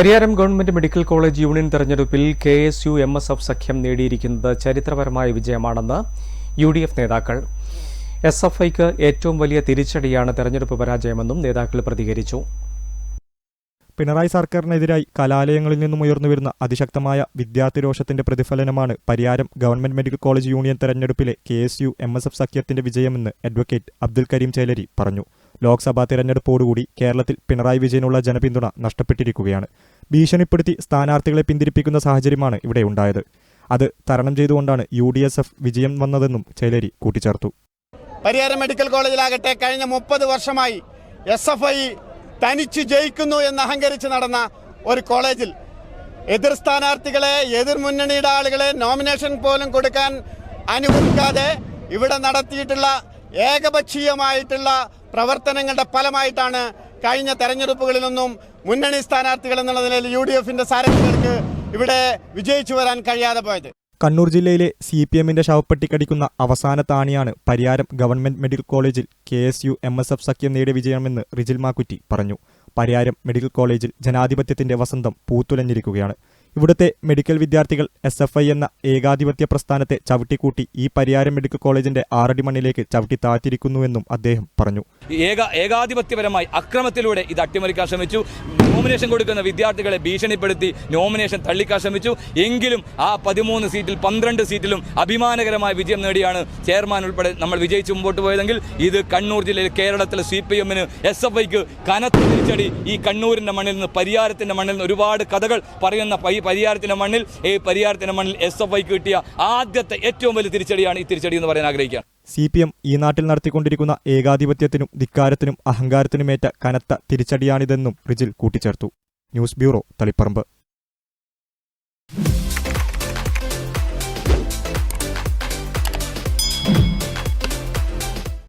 Pariyaram government medical college union തെരഞ്ഞെടുപ്പിൽ K S U M S F സഖ്യം നേടിയിരിക്കുന്നത് ചരിത്രപരമായ വിജയമാണെന്ന് യു ഡി എഫ് നേതാക്കൾ. എസ് എഫ് ഐക്ക് ഏറ്റവും വലിയ തിരിച്ചടിയാണ് തെരഞ്ഞെടുപ്പ് പരാജയമെന്നും നേതാക്കൾ പ്രതികരിച്ചു. പിണറായി സർക്കാരിനെതിരായി കലാലയങ്ങളിൽ നിന്നും ഉയർന്നുവരുന്ന അതിശക്തമായ വിദ്യാർത്ഥി രോഷത്തിന്റെ പ്രതിഫലനമാണ് Pariyaram government medical college union തെരഞ്ഞെടുപ്പിലെ K S U M S F സഖ്യത്തിന്റെ വിജയമെന്ന് അഡ്വക്കേറ്റ് അബ്ദുൽ കരീം ചേലരി പറഞ്ഞു. ലോക്സഭാ തെരഞ്ഞെടുപ്പോടുകൂടി കേരളത്തിൽ പിണറായി വിജയനുള്ള ജനപിന്തുണ നഷ്ടപ്പെട്ടിരിക്കുകയാണ്. ഭീഷണിപ്പെടുത്തി സ്ഥാനാർത്ഥികളെ പിന്തിരിപ്പിക്കുന്ന സാഹചര്യമാണ് ഇവിടെ ഉണ്ടായത്. അത് തരണം ചെയ്തുകൊണ്ടാണ് യു ഡി എസ് എഫ് വിജയം വന്നതെന്നും ചേലേരി കൂട്ടിച്ചേർത്തു. പരിയാരം മെഡിക്കൽ കോളേജിലാകട്ടെ കഴിഞ്ഞ മുപ്പത് വർഷമായി എസ് എഫ് ഐ തനിച്ച് ജയിക്കുന്നു എന്ന് അഹങ്കരിച്ച് നടന്ന ഒരു കോളേജിൽ എതിർ സ്ഥാനാർത്ഥികളെ എതിർ മുന്നണിയുടെ ആളുകളെ നോമിനേഷൻ പോലും കൊടുക്കാൻ അനുവദിക്കാതെ ഇവിടെ നടത്തിയിട്ടുള്ള ഏകപക്ഷീയമായിട്ടുള്ള പ്രവർത്തനങ്ങളുടെ ഫലമായിട്ടാണ് കഴിഞ്ഞ തെരഞ്ഞെടുപ്പുകളിലൊന്നും മുന്നണി സ്ഥാനാർത്ഥികൾ എന്നുള്ള നിലയിൽ യു ഡി എഫിന്റെ സാരഥികൾക്ക് ഇവിടെ വിജയിച്ചു വരാൻ കഴിയാതെ പോയത്. കണ്ണൂർ ജില്ലയിലെ സി പി എമ്മിന്റെ ശവപ്പെട്ടിക്കടിക്കുന്ന അവസാന താണിയാണ് പരിയാരം ഗവൺമെന്റ് മെഡിക്കൽ കോളേജിൽ K S U M S F സഖ്യം നേടിയ വിജയമെന്ന് റിജിൽ മാക്കുറ്റി പറഞ്ഞു. പരിയാരം മെഡിക്കൽ കോളേജിൽ ജനാധിപത്യത്തിന്റെ വസന്തം പൂത്തുലഞ്ഞിരിക്കുകയാണ്. ഇവിടുത്തെ മെഡിക്കൽ വിദ്യാർത്ഥികൾ എസ് എഫ് ഐ എന്ന ഏകാധിപത്യ പ്രസ്ഥാനത്തെ ചവിട്ടിക്കൂട്ടി ഈ പരിയാരം മെഡിക്കൽ കോളേജിന്റെ ആറടി മണ്ണിലേക്ക് ചവിട്ടി താഴ്ത്തിരിക്കുന്നുവെന്നും അദ്ദേഹം പറഞ്ഞു. ഏക ഏകാധിപത്യപരമായി അക്രമത്തിലൂടെ ഇത് അട്ടിമറിക്കാൻ ശ്രമിച്ചു. നോമിനേഷൻ കൊടുക്കുന്ന വിദ്യാർത്ഥികളെ ഭീഷണിപ്പെടുത്തി നോമിനേഷൻ തള്ളിക്കാൻ ശ്രമിച്ചു. എങ്കിലും ആ പതിമൂന്ന് സീറ്റിൽ പന്ത്രണ്ട് സീറ്റിലും അഭിമാനകരമായ വിജയം നേടിയാണ് ചെയർമാൻ ഉൾപ്പെടെ നമ്മൾ വിജയിച്ച് മുമ്പോട്ട് പോയതെങ്കിൽ ഇത് കണ്ണൂർ ജില്ലയിൽ കേരളത്തിലെ സി പി എമ്മിന് എസ് എഫ് ഐക്ക് കനത്ത തിരിച്ചടി ഈ കണ്ണൂരിന്റെ മണ്ണിൽ നിന്ന് പരിയാരത്തിന്റെ മണ്ണിൽ നിന്ന് ഒരുപാട് കഥകൾ പറയുന്ന പ- ഈ പരിയാരത്തിന്റെ മണ്ണിൽ ഈ പരിയാരത്തിന്റെ മണ്ണിൽ എസ് എഫ് ഐക്ക് കിട്ടിയ ആദ്യത്തെ ഏറ്റവും വലിയ തിരിച്ചടിയാണ് ഈ തിരിച്ചടി എന്ന് പറയാൻ ആഗ്രഹിക്കുകയാണ്. സി പി എം ഈ നാട്ടിൽ നടത്തിക്കൊണ്ടിരിക്കുന്ന ഏകാധിപത്യത്തിനും ധിക്കാരത്തിനും അഹങ്കാരത്തിനുമേറ്റ കനത്ത തിരിച്ചടിയാണിതെന്നും റിജിൽ കൂട്ടിച്ചേർത്തു. News bureau Taliparamba.